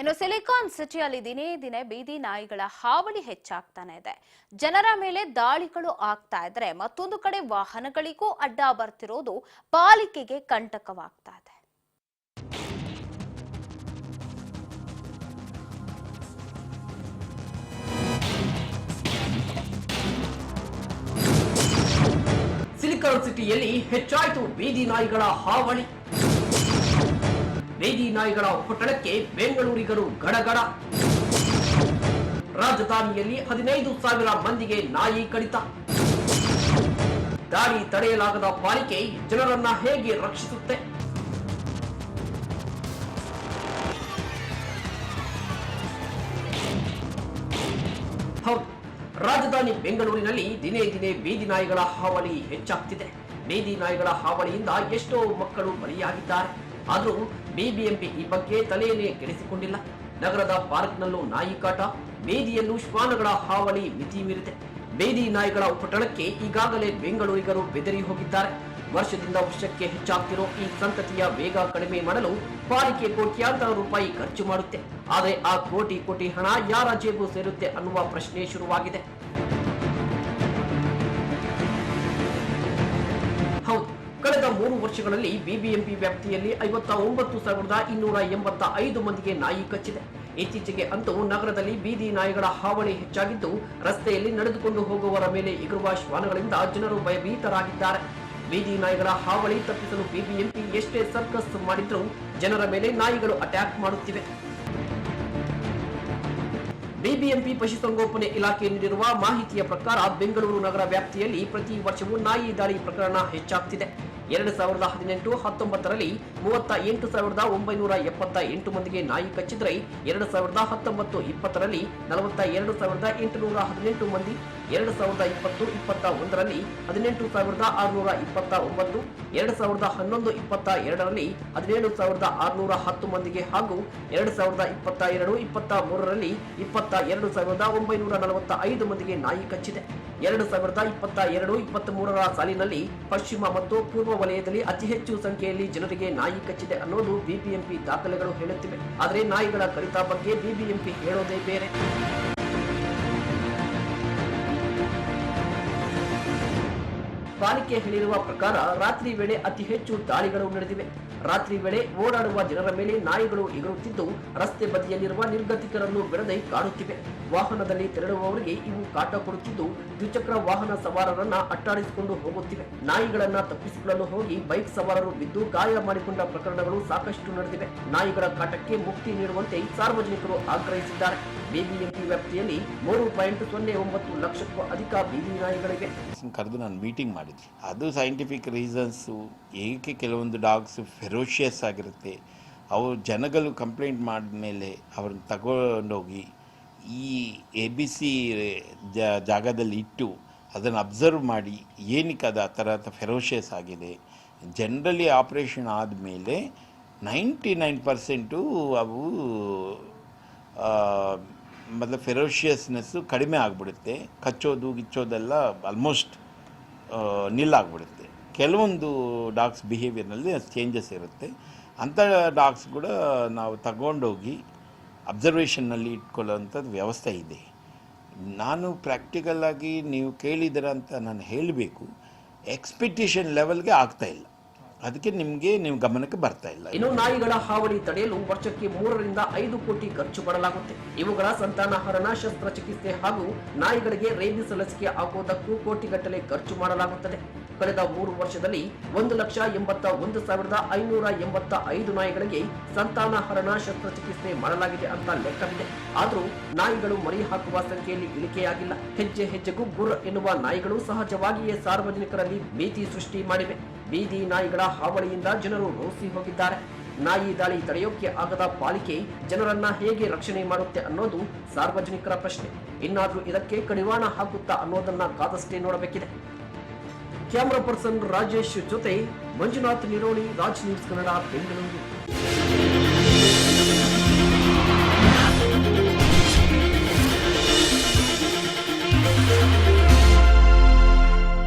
ಇನ್ನು ಸಿಲಿಕಾನ್ ಸಿಟಿಯಲ್ಲಿ ದಿನೇ ದಿನೇ ಬೀದಿ ನಾಯಿಗಳ ಹಾವಳಿ ಹೆಚ್ಚಾಗ್ತಾನೆ ಇದೆ. ಜನರ ಮೇಲೆ ದಾಳಿಗಳು ಆಗ್ತಾ ಇದ್ರೆ ಮತ್ತೊಂದು ಕಡೆ ವಾಹನಗಳಿಗೂ ಅಡ್ಡ ಬರ್ತಿರೋದು ಪಾಲಿಕೆಗೆ ಕಂಟಕವಾಗ್ತಾ ಇದೆ. ಸಿಲಿಕಾನ್ ಸಿಟಿಯಲ್ಲಿ ಹೆಚ್ಚಾಯಿತು ಬೀದಿ ನಾಯಿಗಳ ಹಾವಳಿ. ಬೀದಿ ನಾಯಿಗಳ ಪಟ್ಟಣಕ್ಕೆ ಬೆಂಗಳೂರಿಗರು ಗಡಗಡ. ರಾಜಧಾನಿಯಲ್ಲಿ ಹದಿನೈದು ಸಾವಿರ ಮಂದಿಗೆ ನಾಯಿ ಕಡಿತ. ದಾರಿ ತಡೆಯಲಾಗದ ಪಾಲಿಕೆ ಜನರನ್ನ ಹೇಗೆ ರಕ್ಷಿಸುತ್ತೆ? ರಾಜಧಾನಿ ಬೆಂಗಳೂರಿನಲ್ಲಿ ದಿನೇ ದಿನೇ ಬೀದಿ ನಾಯಿಗಳ ಹಾವಳಿ ಹೆಚ್ಚಾಗ್ತಿದೆ. ಬೀದಿ ನಾಯಿಗಳ ಹಾವಳಿಯಿಂದ ಎಷ್ಟೋ ಮಕ್ಕಳು ಬಲಿಯಾಗಿದ್ದಾರೆ. ಆದರೂ ಬಿಬಿಎಂಪಿ ಈ ಬಗ್ಗೆ ತಲೆಯಲ್ಲಿ ಕೆಡಿಸಿಕೊಂಡಿಲ್ಲ. ನಗರದ ಪಾರ್ಕ್ನಲ್ಲೂ ನಾಯಿ ಕಾಟ, ಬೀದಿಯಲ್ಲೂ ಶ್ವಾನಗಳ ಹಾವಳಿ ಮಿತಿ ಮೀರಿದೆ. ಬೀದಿ ನಾಯಿಗಳ ಉಪಟಳಕ್ಕೆ ಈಗಾಗಲೇ ಬೆಂಗಳೂರಿಗರು ಬೆದರಿ ಹೋಗಿದ್ದಾರೆ. ವರ್ಷದಿಂದ ವರ್ಷಕ್ಕೆ ಹೆಚ್ಚಾಗ್ತಿರೋ ಈ ಸಂತತಿಯ ವೇಗ ಕಡಿಮೆ ಮಾಡಲು ಪಾಲಿಕೆ ಕೋಟ್ಯಾಂತರ ರೂಪಾಯಿ ಖರ್ಚು ಮಾಡುತ್ತೆ. ಆದರೆ ಆ ಕೋಟಿ ಕೋಟಿ ಹಣ ಯಾರ ಜೇಬು ಸೇರುತ್ತೆ ಅನ್ನುವ ಪ್ರಶ್ನೆ ಶುರುವಾಗಿದೆ. ಮೂರು ವರ್ಷಗಳಲ್ಲಿ ಬಿಬಿಎಂಪಿ ವ್ಯಾಪ್ತಿಯಲ್ಲಿ ಐವತ್ತ ಒಂಬತ್ತು ಸಾವಿರದ ಇನ್ನೂರ ಎಂಬತ್ತ ಐದು ಮಂದಿಗೆ ನಾಯಿ ಕಚ್ಚಿದೆ. ಇತ್ತೀಚೆಗೆ ಅಂತೂ ನಗರದಲ್ಲಿ ಬೀದಿ ನಾಯಿಗಳ ಹಾವಳಿ ಹೆಚ್ಚಾಗಿದ್ದು, ರಸ್ತೆಯಲ್ಲಿ ನಡೆದುಕೊಂಡು ಹೋಗುವವರ ಮೇಲೆ ಎಗರುವ ಶ್ವಾನಗಳಿಂದ ಜನರು ಭಯಭೀತರಾಗಿದ್ದಾರೆ. ಬೀದಿ ನಾಯಿಗಳ ಹಾವಳಿ ತಪ್ಪಿಸಲು ಬಿಬಿಎಂಪಿ ಎಷ್ಟೇ ಸರ್ಕಸ್ ಮಾಡಿದ್ರೂ ಜನರ ಮೇಲೆ ನಾಯಿಗಳು ಅಟ್ಯಾಕ್ ಮಾಡುತ್ತಿವೆ. ಬಿಬಿಎಂಪಿ ಪಶುಸಂಗೋಪನೆ ಇಲಾಖೆ ನೀಡಿರುವ ಮಾಹಿತಿಯ ಪ್ರಕಾರ ಬೆಂಗಳೂರು ನಗರ ವ್ಯಾಪ್ತಿಯಲ್ಲಿ ಪ್ರತಿ ವರ್ಷವೂ ನಾಯಿ ದಾಳಿ ಪ್ರಕರಣ ಹೆಚ್ಚಾಗ್ತಿದೆ. ಎರಡು ಸಾವಿರದ ಹದಿನೆಂಟು ಹತ್ತೊಂಬತ್ತರಲ್ಲಿ ಮೂವತ್ತ ಎಂಟು ಸಾವಿರದ ಒಂಬೈನೂರ ಎಪ್ಪತ್ತ ಎಂಟು ಮಂದಿಗೆ ನಾಯಿ ಕಚ್ಚಿದ್ರೆ ಎರಡು ಸಾವಿರದ ಹತ್ತೊಂಬತ್ತು ಇಪ್ಪತ್ತರಲ್ಲಿ ನಲವತ್ತ ಎರಡು ಸಾವಿರದ ಎಂಟುನೂರ ಹದಿನೆಂಟು ಮಂದಿ, ಎರಡು ಸಾವಿರದ ಇಪ್ಪತ್ತು ಇಪ್ಪತ್ತ ಒಂದರಲ್ಲಿ ಹದಿನೆಂಟು ಸಾವಿರದ ಆರುನೂರ ಇಪ್ಪತ್ತ ಒಂಬತ್ತು, ಎರಡು ಸಾವಿರದ ಹನ್ನೊಂದು ಇಪ್ಪತ್ತ ಎರಡರಲ್ಲಿ ಹದಿನೇಳು ಸಾವಿರದ ಆರುನೂರ ಹತ್ತು ಮಂದಿಗೆ ಹಾಗೂ ಎರಡು ಸಾವಿರದ ಇಪ್ಪತ್ತ ಎರಡು ಇಪ್ಪತ್ತ ಮೂರರಲ್ಲಿ ಇಪ್ಪತ್ತ ಎರಡು ಸಾವಿರದ ಒಂಬೈನೂರ ನಲವತ್ತ ಐದು ಮಂದಿಗೆ ನಾಯಿ ಕಚ್ಚಿದೆ ಎರಡು ಸಾವಿರದ ಇಪ್ಪತ್ತ ಎರಡು ಇಪ್ಪತ್ತ್ ಮೂರರ ಸಾಲಿನಲ್ಲಿ ಪಶ್ಚಿಮ ಮತ್ತು ಪೂರ್ವ ವಲಯದಲ್ಲಿ ಅತಿ ಹೆಚ್ಚು ಸಂಖ್ಯೆಯಲ್ಲಿ ಜನರಿಗೆ ನಾಯಿ ಕಚ್ಚಿದೆ ಅನ್ನೋದು ಬಿಬಿಎಂಪಿ ದಾಖಲೆಗಳು ಹೇಳುತ್ತಿವೆ. ಆದರೆ ನಾಯಿಗಳ ಕಡಿತ ಬಗ್ಗೆ ಬಿಬಿಎಂಪಿ ಹೇಳೋದೇ ಬೇರೆ. ಪಾಲಿಕೆ ಹೇಳಿರುವ ಪ್ರಕಾರ ರಾತ್ರಿ ವೇಳೆ ಅತಿ ಹೆಚ್ಚು ದಾಳಿಗಳು ನಡೆದಿವೆ. ರಾತ್ರಿ ವೇಳೆ ಓಡಾಡುವ ಜನರ ಮೇಲೆ ನಾಯಿಗಳು ಎಗರುತ್ತಿದ್ದು ರಸ್ತೆ ಬದಿಯಲ್ಲಿರುವ ನಿರ್ಗತಿಕರನ್ನು ಬಿಡದೆ ಕಾಡುತ್ತಿವೆ. ವಾಹನದಲ್ಲಿ ತೆರಳುವವರಿಗೆ ಇವು ಕಾಟ ಕೊಡುತ್ತಿದ್ದು, ದ್ವಿಚಕ್ರ ವಾಹನ ಸವಾರರನ್ನ ಅಟ್ಟಾಡಿಸಿಕೊಂಡು ಹೋಗುತ್ತಿವೆ. ನಾಯಿಗಳನ್ನ ತಪ್ಪಿಸಿಕೊಳ್ಳಲು ಹೋಗಿ ಬೈಕ್ ಸವಾರರು ಬಿದ್ದು ಗಾಯ ಮಾಡಿಕೊಂಡ ಪ್ರಕರಣಗಳು ಸಾಕಷ್ಟು ನಡೆದಿವೆ. ನಾಯಿಗಳ ಕಾಟಕ್ಕೆ ಮುಕ್ತಿ ನೀಡುವಂತೆ ಸಾರ್ವಜನಿಕರು ಆಗ್ರಹಿಸಿದ್ದಾರೆ. ಬಿಬಿಎಂಪಿ ವ್ಯಾಪ್ತಿಯಲ್ಲಿ ಮೂರು ಪಾಯಿಂಟ್ ಸೊನ್ನೆ ಒಂಬತ್ತು ಲಕ್ಷಕ್ಕೂ ಅಧಿಕ ಬೀದಿ ನಾಯಿಗಳಿವೆ. ಕರೆದು ನಾನು ಮೀಟಿಂಗ್ ಮಾಡಿದ್ವಿ ಅದು ಸೈಂಟಿಫಿಕ್ ರೀಸನ್ಸು ಏಕೆ ಕೆಲವೊಂದು ಡಾಗ್ಸ್ ಫೆರೋಷಿಯಸ್ ಆಗಿರುತ್ತೆ. ಅವರು ಜನಗಳು ಕಂಪ್ಲೇಂಟ್ ಮಾಡಿದ್ಮೇಲೆ ಅವ್ರನ್ನ ತಗೊಂಡೋಗಿ ಈ ಎ ಬಿ ಸಿ ಜಾಗದಲ್ಲಿ ಇಟ್ಟು ಅದನ್ನು ಅಬ್ಸರ್ವ್ ಮಾಡಿ ಏನಕ್ಕೆ ಅದು ಆ ಥರ ಫೆರೋಷಿಯಸ್ ಆಗಿದೆ. ಜನರಲಿ ಆಪ್ರೇಷನ್ ಆದಮೇಲೆ ನೈಂಟಿ ನೈನ್ ಪರ್ಸೆಂಟು ಅವು ಮೊದಲು ಫೆರೋಷಿಯಸ್ನೆಸ್ಸು ಕಡಿಮೆ ಆಗಿಬಿಡುತ್ತೆ. ಕಚ್ಚೋದು, ಗಿಚ್ಚೋದೆಲ್ಲ ಆಲ್ಮೋಸ್ಟ್ ನಿಲ್ಲಾಗ್ಬಿಡುತ್ತೆ. ಕೆಲವೊಂದು ಡಾಗ್ಸ್ ಬಿಹೇವಿಯರ್ನಲ್ಲಿ ಚೇಂಜಸ್ ಇರುತ್ತೆ. ಅಂಥ ಡಾಗ್ಸ್ ಕೂಡ ನಾವು ತಗೊಂಡೋಗಿ ಅಬ್ಸರ್ವೇಷನ್ನಲ್ಲಿ ಇಟ್ಕೊಳ್ಳೋವಂಥದ್ದು ವ್ಯವಸ್ಥೆ ಇದೆ. ನಾನು ಪ್ರಾಕ್ಟಿಕಲ್ಲಾಗಿ ನೀವು ಕೇಳಿದ್ದೀರ ಅಂತ ನಾನು ಹೇಳಬೇಕು. ಎಕ್ಸ್ಪೆಕ್ಟೇಷನ್ ಲೆವೆಲ್ಗೆ ಆಗ್ತಾ ಇಲ್ಲ. ಅದಕ್ಕೆ ನಿಮಗೆ ನೀವು ಗಮನಕ್ಕೆ ಬರ್ತಾ ಇಲ್ಲ. ಇನ್ನು ನಾಯಿಗಳ ಹಾವಳಿ ತಡೆಯಲು ವರ್ಷಕ್ಕೆ ಮೂರರಿಂದ ಐದು ಕೋಟಿ ಖರ್ಚು ಮಾಡಲಾಗುತ್ತೆ. ಇವುಗಳ ಸಂತಾನಹರಣ ಶಸ್ತ್ರಚಿಕಿತ್ಸೆ ಹಾಗೂ ನಾಯಿಗಳಿಗೆ ರೇಬಿಸ್ ಲಸಿಕೆ ಹಾಕುವುದಕ್ಕೂ ಕೋಟಿಗಟ್ಟಲೆ ಖರ್ಚು ಮಾಡಲಾಗುತ್ತದೆ. ಕಳೆದ ಮೂರು ವರ್ಷದಲ್ಲಿ ಒಂದು ಲಕ್ಷ ಎಂಬತ್ತ ಒಂದು ಸಾವಿರದ ಐನೂರ ಎಂಬತ್ತ ಐದು ನಾಯಿಗಳಿಗೆ ಸಂತಾನಹರಣ ಶಸ್ತ್ರಚಿಕಿತ್ಸೆ ಮಾಡಲಾಗಿದೆ ಅಂತ ಲೆಕ್ಕವಿದೆ. ಆದರೂ ನಾಯಿಗಳು ಮರಿ ಹಾಕುವ ಸಂಖ್ಯೆಯಲ್ಲಿ ಇಳಿಕೆಯಾಗಿಲ್ಲ. ಹೆಜ್ಜೆ ಹೆಜ್ಜೆಗೂ ಗುರ್ ಎನ್ನುವ ನಾಯಿಗಳು ಸಹಜವಾಗಿಯೇ ಸಾರ್ವಜನಿಕರಲ್ಲಿ ಭೀತಿ ಸೃಷ್ಟಿ ಮಾಡಿವೆ. ಬೀದಿ ನಾಯಿಗಳ ಹಾವಳಿಯಿಂದ ಜನರು ರೋಸಿ ಹೋಗಿದ್ದಾರೆ. ನಾಯಿ ದಾಳಿ ತಡೆಯೋಕೆ ಆಗದ ಪಾಲಿಕೆ ಜನರನ್ನ ಹೇಗೆ ರಕ್ಷಣೆ ಮಾಡುತ್ತೆ ಅನ್ನೋದು ಸಾರ್ವಜನಿಕರ ಪ್ರಶ್ನೆ. ಇನ್ನಾದ್ರೂ ಇದಕ್ಕೆ ಕಡಿವಾಣ ಹಾಕುತ್ತಾ ಅನ್ನೋದನ್ನ ಕಾದಷ್ಟೇ ನೋಡಬೇಕಿದೆ. ಕ್ಯಾಮರಾ ಪರ್ಸನ್ ರಾಜೇಶ್ ಜೊತೆ ಮಂಜುನಾಥ್ ನಿರೋಳಿ, ರಾಜ್ ನ್ಯೂಸ್ ಕನ್ನಡ, ಬೆಂಗಳೂರು.